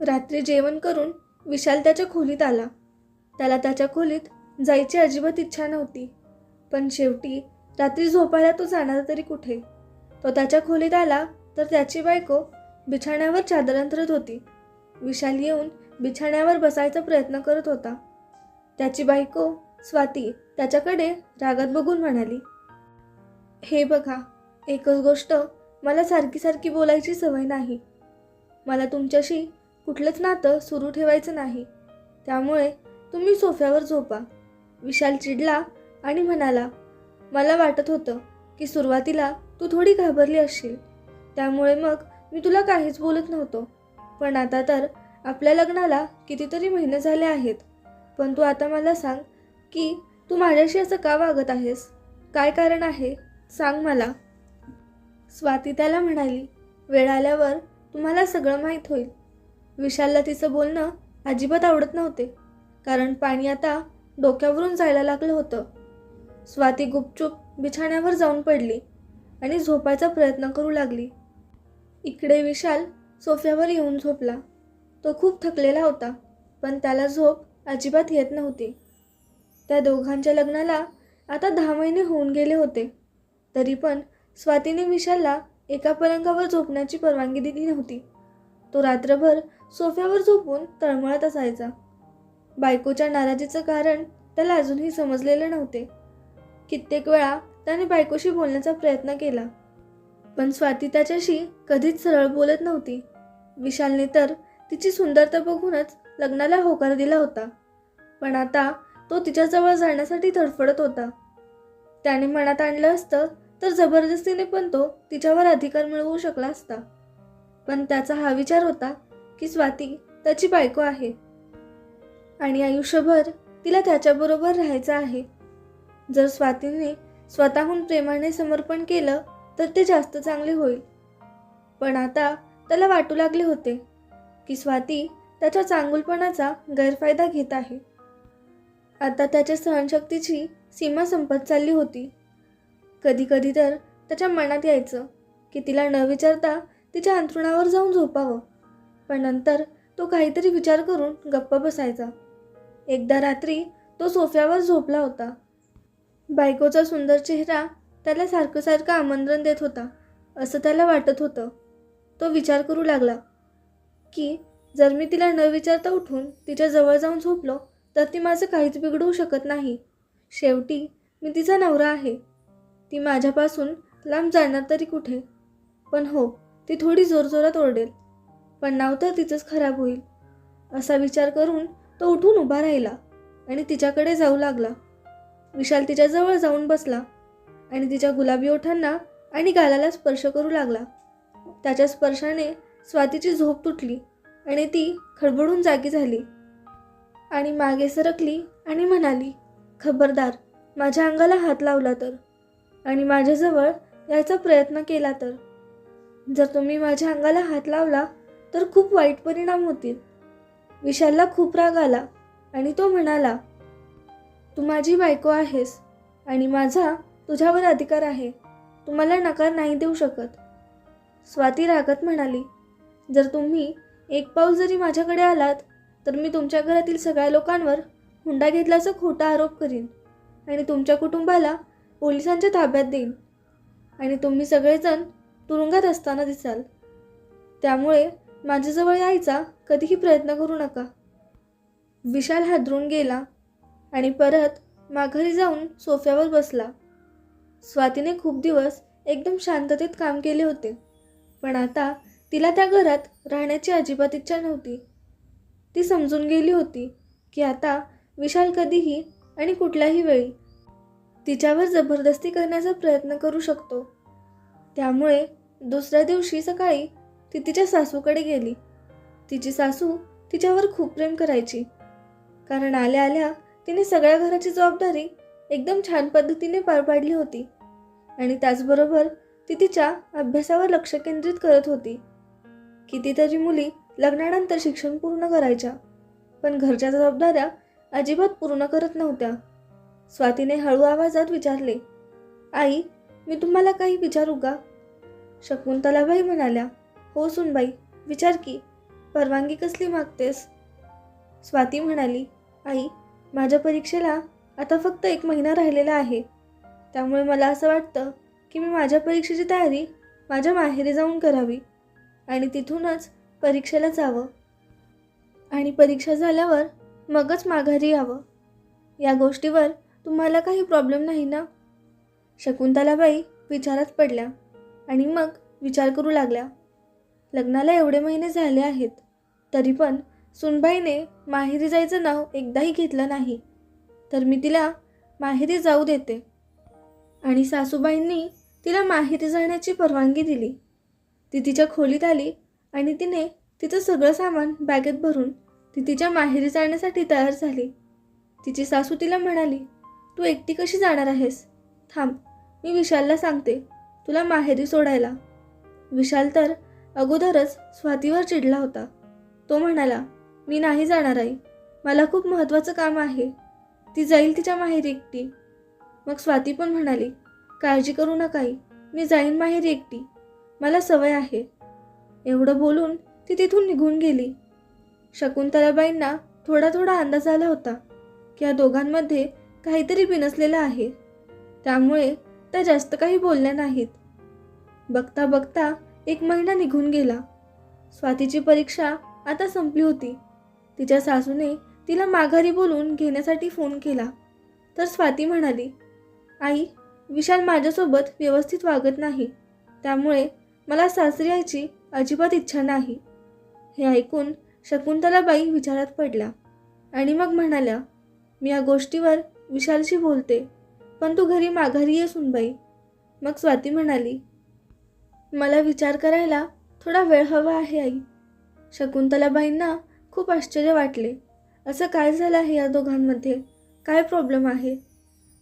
रात्री जेवण करून विशाल त्याच्या खोलीत आला. त्याला त्याच्या खोलीत जायची अजिबात इच्छा नव्हती पण शेवटी रात्री झोपायला तो जाणार तरी कुठे? तो त्याच्या खोलीत आला तर त्याची बायको बिछाण्यावर चादर अंतरत होती. विशाल येऊन बिछाण्यावर बसायचा प्रयत्न करत होता. त्याची बायको स्वाती त्याच्याकडे रागात बघून म्हणाली हे बघा एकच गोष्ट मला सारखी सारखी बोलायची सवय नाही. मला तुमच्याशी कुठलंच नातं सुरू ठेवायचं नाही. त्यामुळे तुम्ही सोफ्यावर झोपा. विशाल चिडला आणि म्हणाला मला वाटत होतं की सुरुवातीला तू थोडी घाबरली असशील. त्यामुळे मग मी तुला काहीच बोलत नव्हतो. पण आता तर आपल्या लग्नाला कितीतरी महिने झाले आहेत. पण तू आता मला सांग की तू माझ्याशी असं का वागत आहेस? काय कारण आहे? सांग मला. स्वाती त्याला म्हणाली वेळ आल्यावर तुम्हाला सगळं माहीत होईल. विशालला तिचं बोलणं अजिबात आवडत नव्हते. कारण पाणी आता डोक्यावरून जायला लागलं होतं. स्वाती गुपचूप बिछाण्यावर जाऊन पडली आणि झोपायचा प्रयत्न करू लागली. इकडे विशाल सोफ्यावर येऊन झोपला. तो खूप थकलेला होता पण त्याला झोप अजिबात येत नव्हती. त्या दोघांच्या लग्नाला आता दहा महिने होऊन गेले होते. तरी पण स्वातीने विशालला एका पलंगावर झोपण्याची परवानगी दिली नव्हती. तो रात्रभर सोफ्यावर झोपून तळमळत असायचा. बायकोच्या नाराजीचं कारण त्याला अजूनही समजलेलं नव्हते. कित्येक वेळा त्याने बायकोशी बोलण्याचा प्रयत्न केला. पण स्वाती त्याच्याशी कधीच सरळ बोलत नव्हती. विशालने तर तिची सुंदरता बघूनच लग्नाला होकार दिला होता. पण आता तो तिच्याजवळ जाण्यासाठी धडफडत होता. त्याने मनात आणलं असतं तर जबरदस्तीने पण तो तिच्यावर अधिकार मिळवू शकला असता. पण त्याचा हा विचार होता की स्वाती त्याची बायको आहे. आणि आयुष्यभर तिला त्याच्याबरोबर राहायचं आहे. जर स्वातीने स्वतःहून प्रेमाने समर्पण केलं तर ते जास्त चांगले होईल. पण आता त्याला वाटू लागले होते की स्वाती त्याच्या चांगुलपणाचा गैरफायदा घेत आहे. आता त्याच्या सहनशक्तीची सीमा संपत चालली होती. कधीकधी तर त्याच्या मनात यायचं की तिला न विचारता तिच्या अंथरुणावर जाऊन झोपावं. पण नंतर तो काहीतरी विचार करून गप्प बसायचा. एकदा रात्री तो सोफ्यावर झोपला होता. बायकोचा सुंदर चेहरा त्याला सारखं सारखं आमंत्रण देत होता असं त्याला वाटत होतं. तो विचार करू लागला की जर मी तिला न विचारता उठून तिच्या जवळ जाऊन झोपलो तर ती माझं काहीच बिघडवू शकत नाही. शेवटी मी तिचा नवरा आहे. ती माझ्यापासून लांब जाणार तरी कुठे? पण हो ती थोडी जोरजोरात ओरडेल. पण नाव तर तिचंच खराब होईल असा विचार करून तो उठून उभा राहिला आणि तिच्याकडे जाऊ लागला. विशाल तिच्याजवळ जाऊन बसला आणि तिच्या गुलाबी ओठांना आणि गालाला स्पर्श करू लागला. त्याच्या स्पर्शाने स्वातीची झोप तुटली आणि ती खडबडून जागी झाली. आणि मागे सरकली आणि म्हणाली खबरदार माझ्या अंगाला हात लावला तर. आणि माझ्याजवळ यायचा प्रयत्न केला तर. जर तुम्ही माझ्या अंगाला हात लावला तर खूप वाईट परिणाम होतील. विशालला खूप राग आला आणि तो म्हणाला तू माझी बायको आहेस आणि माझा तुझ्यावर अधिकार आहे. तुम्हाला नकार नाही देऊ शकत. स्वाती रागत म्हणाली जर तुम्ही एक पाऊल जरी माझ्याकडे आलात तर मी तुमच्या घरातील सगळ्या लोकांवर हुंडा घेतल्याचा खोटा आरोप करीन आणि तुमच्या कुटुंबाला पोलिसांच्या ताब्यात देईन. आणि तुम्ही सगळेजण तुरुंगात असताना दिसाल. त्यामुळे माझ्याजवळ यायचा कधीही प्रयत्न करू नका. विशाल हादरून गेला आणि परत माघारी जाऊन सोफ्यावर बसला. स्वातीने खूप दिवस एकदम शांततेत काम केले होते पण आता तिला त्या घरात राहण्याची अजिबात इच्छा नव्हती. ती समजून गेली होती की आता विशाल कधीही आणि कुठल्याही वेळी तिच्यावर जबरदस्ती करण्याचा प्रयत्न करू शकतो. त्यामुळे दुसऱ्या दिवशी सकाळी ती तिच्या सासूकडे गेली. तिची सासू तिच्यावर खूप प्रेम करायची. कारण आल्या आल्या तिने सगळ्या घराची जबाबदारी एकदम छान पद्धतीने पार पाडली होती. आणि त्याचबरोबर ती तिच्या अभ्यासावर लक्ष केंद्रित करत होती. कितीतरी मुली लग्नानंतर शिक्षण पूर्ण करायच्या पण घरच्या जबाबदाऱ्या अजिबात पूर्ण करत नव्हत्या. स्वातीने हळू आवाजात विचारले आई मी तुम्हाला काही विचारू का? शकुंतलाबाई म्हणाल्या हो सुनबाई विचार की परवानगी कसली मागतेस? स्वाती म्हणाली आई माझ्या परीक्षेला आता फक्त एक महिना राहिलेला आहे. त्यामुळे मला असं वाटतं की मी माझ्या परीक्षेची तयारी माझ्या माहेरी जाऊन करावी आणि तिथूनच परीक्षेला जावं. आणि परीक्षा झाल्यावर मगच माघारी यावं. या गोष्टीवर तुम्हाला काही प्रॉब्लेम नाही ना? शकुंतलाबाई विचारात पडल्या आणि मग विचार करू लागल्या. लग्नाला एवढे महिने झाले आहेत तरी पण सुनबाईने माहेरी जायचं नाव एकदाही घेतलं नाही. तर मी तिला माहेरी जाऊ देते. आणि सासूबाईंनी तिला माहेरी जाण्याची परवानगी दिली. ती तिच्या खोलीत आली आणि तिने तिचं सगळं सामान बॅगेत भरून ती तिच्या माहेरी जाण्यासाठी तयार झाली. तिची सासू तिला म्हणाली तू एकटी कशी जाणार आहेस? थांब मी विशालला सांगते तुला माहेरी सोडायला. विशाल तर अगोदरच स्वातीवर चिडला होता. तो म्हणाला मी नाही जाणार आई. मला खूप महत्त्वाचं काम आहे. ती जाईल तिच्या माहेरी एकटी. मग स्वाती पण म्हणाली काळजी करू नका आई. मी जाईन माहेरी एकटी. मला सवय आहे. एवढं बोलून ती तिथून निघून गेली. शकुंतलाबाईंना थोडा थोडा अंदाज आला होता की या दोघांमध्ये काहीतरी बिनसलेलं आहे. त्यामुळे त्या जास्त काही बोलल्या नाहीत. बघता बघता एक महिना निघून गेला. स्वातीची परीक्षा आता संपली होती. तिच्या सासूने तिला माघारी बोलून घेण्यासाठी फोन केला. तर स्वाती म्हणाली आई विशाल माझ्यासोबत व्यवस्थित वागत नाही. त्यामुळे मला सासरी यायची अजिबात इच्छा नाही. हे ऐकून शकुंतलाबाई विचारात पडल्या आणि मग म्हणाल्या मी या गोष्टीवर विशालशी बोलते पण तू घरी माघारी ये सुनबाई. मग स्वाती म्हणाली मला विचार करायला थोडा वेळ हवा आहे आई. शकुंतलाबाईंना खूप आश्चर्य वाटले. असं काय झालं आहे या दोघांमध्ये? काय प्रॉब्लेम आहे?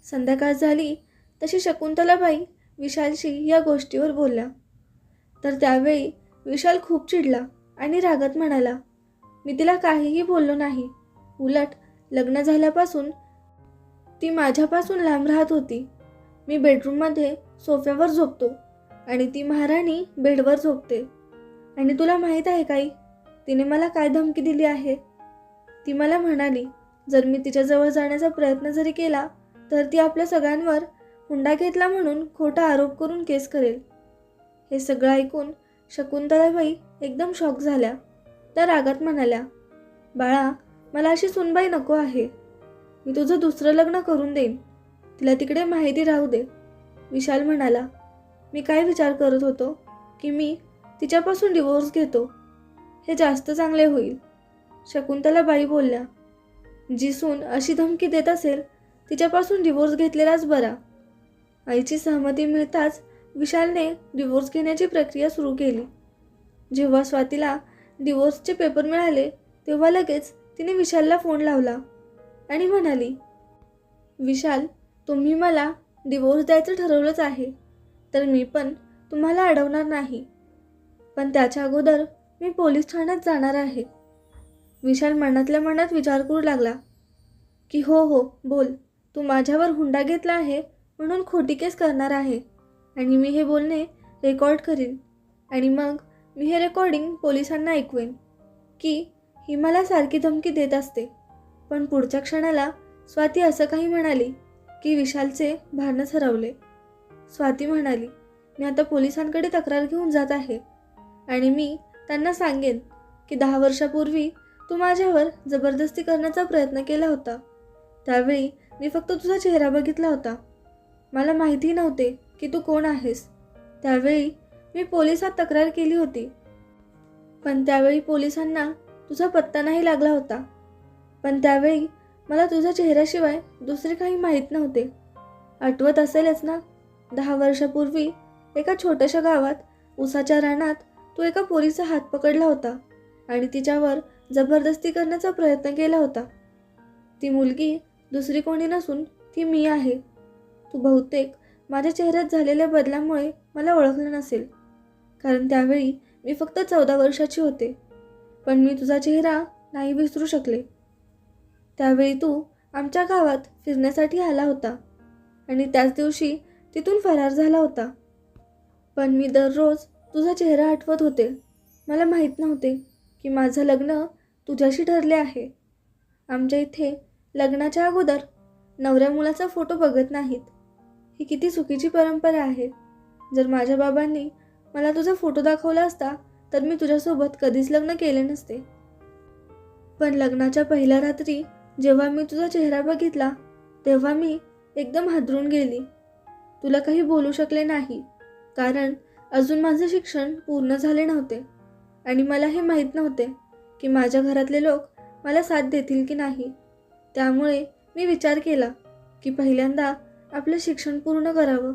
संध्याकाळ झाली तशी शकुंतलाबाई विशालशी या गोष्टीवर बोलल्या. तर त्यावेळी विशाल खूप चिडला आणि रागात म्हणाला मी तिला काहीही बोललो नाही. उलट लग्न झाल्यापासून ती माझ्यापासून लांब राहत होती. मी बेडरूममध्ये सोफ्यावर झोपतो. आणि ती महाराणी बेडवर झोपते. आणि तुला माहीत आहे काही तिने मला काय धमकी दिली आहे? ती मला म्हणाली जर मी तिच्याजवळ जाण्याचा प्रयत्न जरी केला तर ती आपल्या सगळ्यांवर हुंडा घेतला म्हणून खोटा आरोप करून केस करेल. हे सगळं ऐकून शकुंतलाबाई एकदम शॉक झाल्या. त्या रागात म्हणाल्या बाळा मला अशी सुनबाई नको आहे. मी तुझं दुसरं लग्न करून देईन. तिला तिकडे माहिती राहू दे. विशाल म्हणाला मी काय विचार करत होतो की मी तिच्यापासून डिवोर्स घेतो? हे जास्त चांगले होईल. शकुंतला बाई बोलल्या जी सून अशी धमकी देत असेल तिच्यापासून डिवोर्स घेतलेलाच बरा. आईची सहमती मिळताच विशालने डिवोर्स घेण्याची प्रक्रिया सुरू केली. जेव्हा स्वातीला डिवोर्सचे पेपर मिळाले तेव्हा लगेच तिने विशालला फोन लावला आणि म्हणाली विशाल तुम्ही मला डिवोर्स द्यायचं ठरवलंच आहे. तर मी पण तुम्हाला अडवणार नाही. पण त्याच्या अगोदर मी पोलीस ठाण्यात जाणार आहे. विशाल मनातल्या मनात विचार करू लागला. की हो हो बोल. तू माझ्यावर हुंडा घेतला आहे म्हणून खोटी केस करणार आहे. आणि मी हे बोलणे रेकॉर्ड करीन. आणि मग मी हे रेकॉर्डिंग पोलिसांना ऐकवेन. की ही मला सारखी धमकी देत असते. पण पुढच्या क्षणाला स्वाती असं काही म्हणाली की विशालचे भानच हरवले स्वाती म्हणाली मी आता पोलिसांकडे तक्रार घेऊन जात आहे आणि मी त्यांना सांगेन की दहा वर्षापूर्वी तू माझ्यावर जबरदस्ती करण्याचा प्रयत्न केला होता. त्यावेळी मी फक्त तुझा चेहरा बघितला होता. मला माहिती नव्हते की तू कोण आहेस. त्यावेळी मी पोलिसात तक्रार केली होती. पण त्यावेळी पोलिसांना तुझा पत्ता नाही लागला होता. पण त्यावेळी मला तुझ्या चेहऱ्याशिवाय दुसरे काही माहीत नव्हते. आठवत असेलच ना दहा वर्षापूर्वी एका छोट्याशा गावात उसाच्या रानात तू एका पोरीचा हात पकडला होता आणि तिच्यावर जबरदस्ती करण्याचा प्रयत्न केला होता. ती मुलगी दुसरी कोणी नसून ती मी आहे. तू बहुतेक माझ्या चेहऱ्यात झालेल्या बदलामुळे मला ओळखलं नसेल. कारण त्यावेळी मी फक्त चौदा वर्षाची होते. पण मी तुझा चेहरा नाही विसरू शकले. त्यावेळी तू आमच्या गावात फिरण्यासाठी आला होता आणि त्याच दिवशी तिथून फरार झाला होता. पण मी दररोज तुझा चेहरा आठवत होते. मला माहीत नव्हते की माझं लग्न तुझ्याशी ठरले आहे. आमच्या इथे लग्नाच्या अगोदर नवऱ्या मुलाचा फोटो बघत नाहीत. ही किती चुकीची परंपरा आहे. जर माझ्या बाबांनी मला तुझा फोटो दाखवला असता तर मी तुझ्यासोबत कधीच लग्न केले नसते. पण लग्नाच्या पहिल्या रात्री जेव्हा मी तुझा चेहरा बघितला तेव्हा मी एकदम हादरून गेली. तुला काही बोलू शकले नाही. कारण अजून माझं शिक्षण पूर्ण झाले नव्हते. आणि मला हे माहीत नव्हते की माझ्या घरातले लोक मला साथ देतील की नाही. त्यामुळे मी विचार केला की पहिल्यांदा आपलं शिक्षण पूर्ण करावं.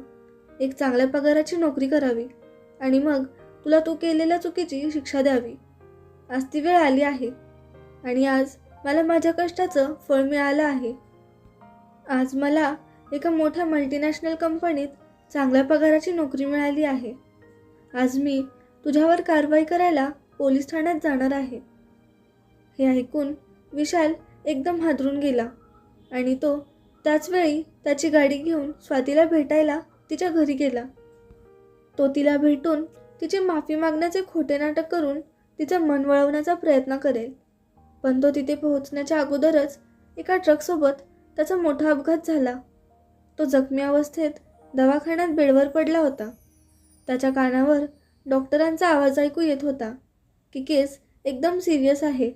एक चांगल्या पगाराची नोकरी करावी. आणि मग तुला तू केलेल्या चुकीची शिक्षा द्यावी. आज ती वेळ आली आहे. आणि आज मला माझ्या कष्टाचं फळ मिळालं आहे. आज मला एका मोठ्या मल्टीनॅशनल कंपनीत चांगल्या पगाराची नोकरी मिळाली आहे. आज मी तुझ्यावर कारवाई करायला पोलीस ठाण्यात जाणार आहे. हे ऐकून विशाल एकदम हादरून गेला आणि तो त्याचवेळी त्याची गाडी घेऊन स्वातीला भेटायला तिच्या घरी गेला. तो तिला भेटून तिची माफी मागण्याचे खोटे नाटक करून तिचं मन वळवण्याचा प्रयत्न करेल. पण तो तिथे पोहोचण्याच्या अगोदरच एका ट्रकसोबत त्याचा मोठा अपघात झाला. तो जखमी अवस्थेत दवाखान्यात बेडवर पडला होता. त्याच्या कानावर डॉक्टरांचा आवाज ऐकू येत होता की केस एकदम सिरियस आहे.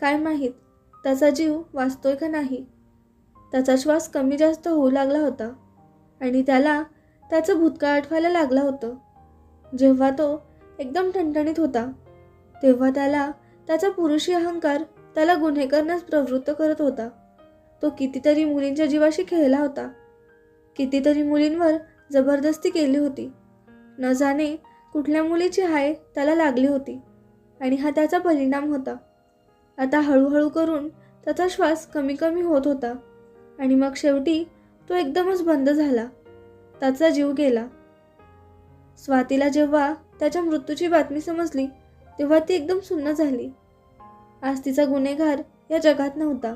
काय माहीत त्याचा जीव वाचतोय का नाही? त्याचा श्वास कमी जास्त होऊ लागला होता आणि त्याला त्याचं भूतकाळ आठवायला लागलं होतं. जेव्हा तो एकदम ठणठणीत होता तेव्हा त्याला त्याचा पुरुषी अहंकार त्याला गुन्हे करण्यास प्रवृत्त करत होता. तो कितीतरी मुलींच्या जीवाशी खेळला होता. कितीतरी मुलींवर जबरदस्ती केली होती. न जाणे कुठल्या मुलीची हाय त्याला लागली होती आणि हा त्याचा परिणाम होता. आता हळूहळू करून त्याचा श्वास कमी कमी होत होता आणि मग शेवटी तो एकदमच बंद झाला. त्याचा जीव गेला. स्वातीला जेव्हा त्याच्या मृत्यूची बातमी समजली तेव्हा ती एकदम सुन्न झाली. आज तिचा गुन्हेगार या जगात नव्हता.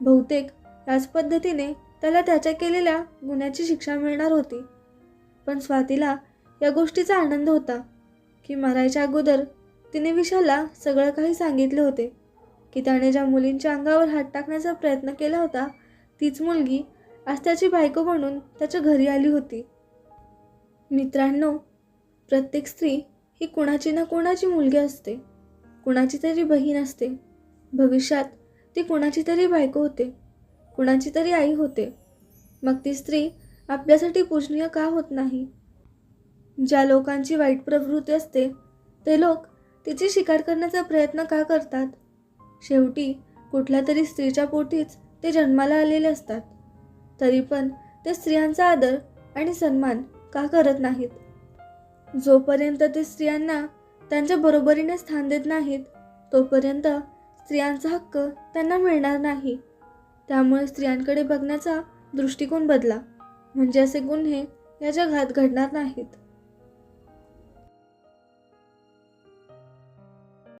बहुतेक याच पद्धतीने त्याला त्याच्या केलेल्या गुन्ह्याची शिक्षा मिळणार होती. पण स्वातीला या गोष्टीचा आनंद होता की मरायच्या अगोदर तिने विशालला सगळं काही सांगितले होते की त्याने ज्या मुलींच्या अंगावर हात टाकण्याचा प्रयत्न केला होता तीच मुलगी आज त्याची बायको बनून त्याच्या घरी आली होती. मित्रांनो प्रत्येक स्त्री ही कुणाची ना कोणाची मुलगी असते कुणाची तरी बहीण असते. भविष्यात ती कुणाची तरी बायको होते. कुणाची तरी आई होते. मग ती स्त्री आपल्यासाठी पूजनीय का होत नाही? ज्या लोकांची वाईट प्रवृत्ती असते ते लोक तिची शिकार करण्याचा प्रयत्न का करतात? शेवटी कुठल्या तरी स्त्रीच्या पोटीच ते जन्माला आलेले असतात. तरी पण ते स्त्रियांचा आदर आणि सन्मान का करत नाहीत? जोपर्यंत ते स्त्रियांना त्यांच्या बरोबरीने स्थान देत नाहीत तोपर्यंत स्त्रियांचा हक्क त्यांना मिळणार नाही. त्यामुळे स्त्रियांकडे बघण्याचा दृष्टिकोन बदला. म्हणजे असे गुन्हे या जगात घडणार नाहीत.